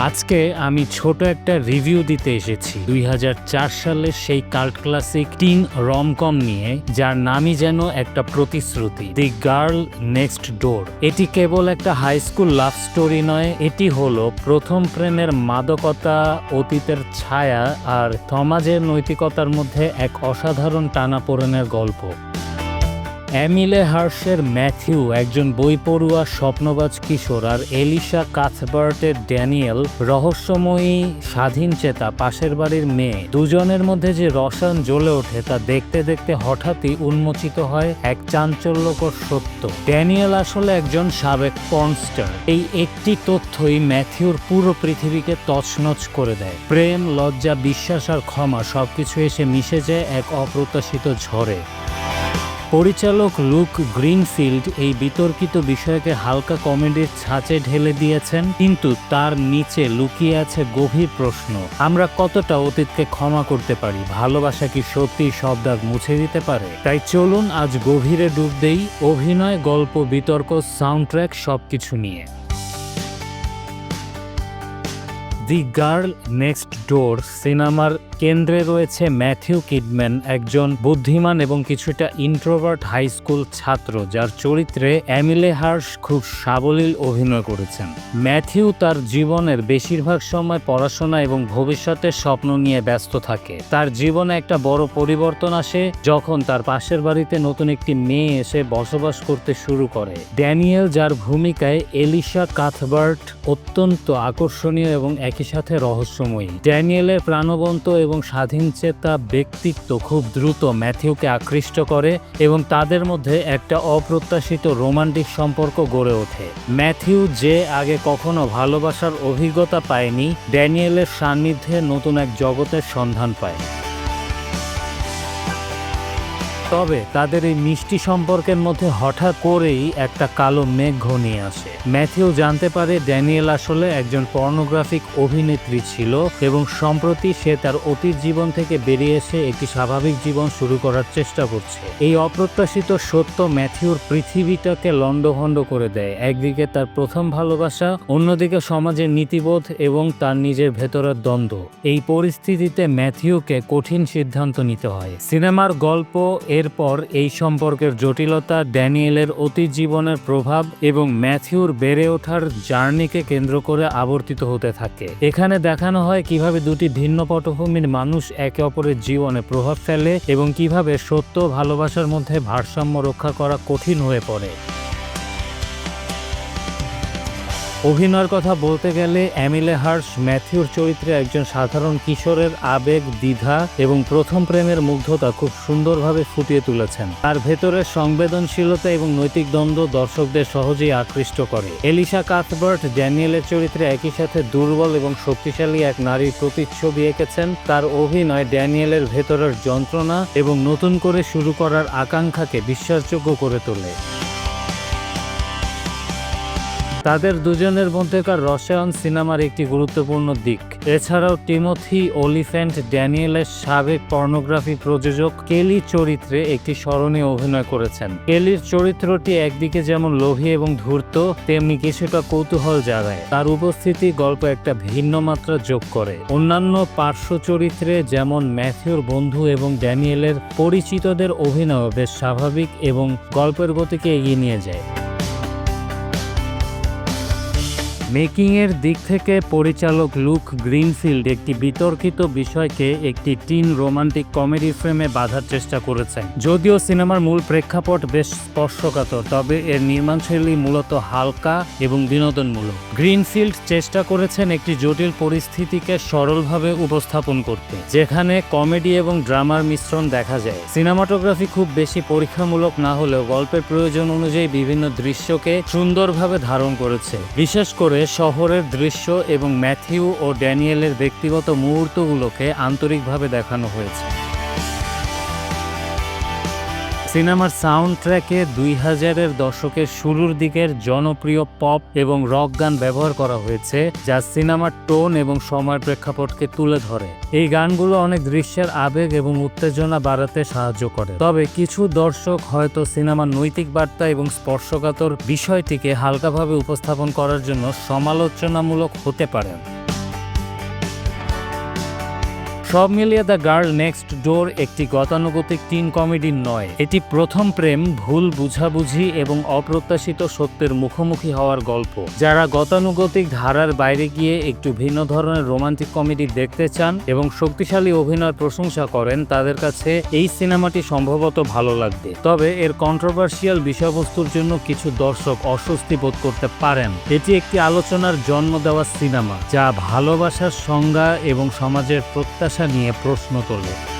আজকে আমি ছোট একটা রিভিউ দিতে এসেছি। দুই হাজার চার সালের সেই কাল্ট ক্লাসিক টিন রমকম নিয়ে, যার নামই যেন একটা প্রতিশ্রুতি, দি গার্ল নেক্সট ডোর। এটি কেবল একটা হাই স্কুল লাভ স্টোরি নয়, এটি হলো প্রথম প্রেমের মাদকতা, অতীতের ছায়া আর সমাজের নৈতিকতার মধ্যে এক অসাধারণ টানাপোড়েনের গল্প। অ্যামিলে হার্সের ম্যাথিউ, একজন বই পড়ুয়া স্বপ্নবাজ কিশোর আর এলিশা কাথবার্টের ড্যানিয়েল রহস্যময়ী, স্বাধীন চেতা, পাশের বাড়ির মেয়ে। দুজনের মধ্যে যে রসায়ন জ্বলে ওঠে তা দেখতে দেখতে হঠাৎই উন্মোচিত হয় এক চাঞ্চল্যকর সত্য। ড্যানিয়েল আসলে একজন সাবেক পনস্টার এই একটি তথ্যই ম্যাথিউর পুরো পৃথিবীকে তছনছ করে দেয়। প্রেম, লজ্জা, বিশ্বাস আর ক্ষমা সবকিছু এসে মিশে যায় এক অপ্রত্যাশিত ঝড়ে। পরিচালক লুক গ্রিনফিল্ড এই বিতর্কিত বিষয়কে হালকা কমেডির ছাঁচে ঢেলে দিয়েছেন, কিন্তু তার নিচে লুকিয়ে আছে গভীর প্রশ্ন। আমরা কতটা অতীতকে ক্ষমা করতে পারি? ভালোবাসা কি সত্যি সব দাগ মুছে দিতে পারে? তাই চলুন আজ গভীরে ডুব দেই অভিনয়, গল্প, বিতর্ক, সাউন্ডট্র্যাক, সবকিছু নিয়ে। দি গার্ল নেক্সট ডোর সিনেমার কেন্দ্রে রয়েছে ম্যাথিউ কিডম্যান, একজন বুদ্ধিমান এবং কিছুটা ইন্ট্রোভার্ট হাই স্কুল ছাত্র যার চরিত্রে অ্যামিলে হার্স খুব সাবলীল অভিনয় করেছেন। ম্যাথিউ তার জীবনের বেশিরভাগ সময় পড়াশোনা এবং ভবিষ্যতের স্বপ্ন নিয়ে ব্যস্ত থাকে। তার জীবনে একটা বড় পরিবর্তন আসে যখন তার পাশের বাড়িতে নতুন একটি মেয়ে এসে বসবাস করতে শুরু করে। ড্যানিয়েল, যার ভূমিকায় এলিশা কাথবার্ট অত্যন্ত আকর্ষণীয় এবং একই সাথে রহস্যময়ী। ড্যানিয়েলের প্রাণবন্ত এবং স্বাধীনচেতা ব্যক্তিত্ব খুব দ্রুত ম্যাথিউকে আকৃষ্ট করে এবং তাদের মধ্যে একটা অপ্রত্যাশিত রোমান্টিক সম্পর্ক গড়ে ওঠে। ম্যাথিউ যে আগে কখনো ভালোবাসার অভিজ্ঞতা পায়নি, ড্যানিয়েলের সান্নিধ্যে নতুন এক জগতের সন্ধান পায়। তবে তাদের এই মিষ্টি সম্পর্কের মধ্যে হঠাৎ করেই একটা কালো মেঘ ঘনিয়ে আসে। ম্যাথিউ জানতে পারে ড্যানিয়েল আসলে একজন পর্নোগ্রাফিক অভিনেত্রী ছিল এবং সম্প্রতি সে তার অতীত জীবন থেকে বেরিয়ে এসে একটি স্বাভাবিক জীবন শুরু করার চেষ্টা করছে। এই অপ্রত্যাশিত সত্য ম্যাথিউর পৃথিবীটাকে লণ্ডভণ্ড করে দেয়। একদিকে তার প্রথম ভালোবাসা, অন্যদিকে সমাজের নীতিবোধ এবং তার নিজের ভেতরের দ্বন্দ্ব। এই পরিস্থিতিতে ম্যাথিউকে কঠিন সিদ্ধান্ত নিতে হয়। সিনেমার গল্প এরপর এই সম্পর্কের জটিলতা ড্যানিয়েলের অতীত জীবনের প্রভাব এবং ম্যাথিউর বেড়ে ওঠার জার্নিকে কেন্দ্র করে আবর্তিত হতে থাকে। এখানে দেখানো হয় কীভাবে দুটি ভিন্ন পটভূমির মানুষ একে অপরের জীবনে প্রভাব ফেলে এবং কীভাবে সত্য ভালোবাসার মধ্যে ভারসাম্য রক্ষা করা কঠিন হয়ে পড়ে। অভিনয়ের কথা বলতে গেলে অ্যামিলে হার্স ম্যাথিউর চরিত্রে একজন সাধারণ কিশোরের আবেগ, দ্বিধা এবং প্রথম প্রেমের মুগ্ধতা খুব সুন্দরভাবে ফুটিয়ে তুলেছেন। তার ভেতরের সংবেদনশীলতা এবং নৈতিক দ্বন্দ্ব দর্শকদের সহজেই আকৃষ্ট করে। এলিশা কাথবার্ট, ড্যানিয়েলের চরিত্রে একই সাথে দুর্বল এবং শক্তিশালী এক নারীর প্রতিচ্ছবি এঁকেছেন। তার অভিনয় ড্যানিয়েলের ভেতরের যন্ত্রণা এবং নতুন করে শুরু করার আকাঙ্ক্ষাকে বিশ্বাসযোগ্য করে তোলে। তাদের দুজনের মধ্যেকার রসায়ন সিনেমার একটি গুরুত্বপূর্ণ দিক। এছাড়াও টিমোথি ওলিফ্যান্ট ড্যানিয়েলের সাবেক পর্নোগ্রাফি প্রযোজক কেলি চরিত্রে একটি স্মরণীয় অভিনয় করেছেন। কেলির চরিত্রটি একদিকে যেমন লোভী এবং ধূর্ত, তেমনি কিছুটা কৌতূহল জাগায়। তার উপস্থিতি গল্প একটা ভিন্ন মাত্রা যোগ করে। অন্যান্য পার্শ্ব চরিত্রে যেমন ম্যাথিউর বন্ধু এবং ড্যানিয়েলের পরিচিতদের অভিনয় বেশ স্বাভাবিক এবং গল্পের গতিকে এগিয়ে নিয়ে যায়। মেকিংয়ের দিক থেকে পরিচালক লুক গ্রিনফিল্ড একটি বিতর্কিত বিষয়কে একটি টিন রোমান্টিক কমেডি ফ্রেমে বাঁধার চেষ্টা করেছেন যদিও সিনেমার মূল প্রেক্ষাপট বেশ স্পর্শকাতর, তবে এর নির্মাণশৈলী মূলত হালকা এবং বিনোদনমূলক। গ্রিনফিল্ড চেষ্টা করেছেন একটি জটিল পরিস্থিতিকে সরলভাবে উপস্থাপন করতে, যেখানে কমেডি এবং ড্রামার মিশ্রণ দেখা যায়। সিনেমাটোগ্রাফি খুব বেশি পরীক্ষামূলক না হলেও গল্পের প্রয়োজন অনুযায়ী বিভিন্ন দৃশ্যকে সুন্দরভাবে ধারণ করেছে। বিশেষ করে শহরের দৃশ্য এবং ম্যাথিউ ও ড্যানিয়েলের ব্যক্তিগত মুহূর্তগুলোকে আন্তরিকভাবে দেখানো হয়েছে। সিনেমার সাউন্ড ট্র্যাকে দুই হাজারের দশকের শুরুর দিকের জনপ্রিয় পপ এবং রক গান ব্যবহার করা হয়েছে, যা সিনেমার টোন এবং সময় প্রেক্ষাপটকে তুলে ধরে। এই গানগুলো অনেক দৃশ্যের আবেগ এবং উত্তেজনা বাড়াতে সাহায্য করে। তবে কিছু দর্শক হয়তো সিনেমার নৈতিক বার্তা এবং স্পর্শকাতর বিষয়টিকে হালকাভাবে উপস্থাপন করার জন্য সমালোচনামূলক হতে পারেন। সব মিলিয়ে দ্য গার্ল নেক্সট ডোর একটি গতানুগতিক টিন কমেডি নয়। এটি প্রথম প্রেম, ভুল বুঝাবুঝি এবং অপ্রত্যাশিত সত্যের মুখোমুখি হওয়ার গল্প। যারা গতানুগতিক ধারার বাইরে গিয়ে একটু ভিন্ন ধরনের রোমান্টিক কমেডি দেখতে চান এবং শক্তিশালী অভিনয়ের প্রশংসা করেন, তাদের কাছে এই সিনেমাটি সম্ভবত ভালো লাগবে। তবে এর কন্ট্রোভার্সিয়াল বিষয়বস্তুর জন্য কিছু দর্শক অস্বস্তি বোধ করতে পারেন। এটি একটি আলোচনার জন্ম দেওয়া সিনেমা, যা ভালোবাসার সংজ্ঞা এবং সমাজের প্রত্যাশা নিয়ে প্রশ্ন তোলে।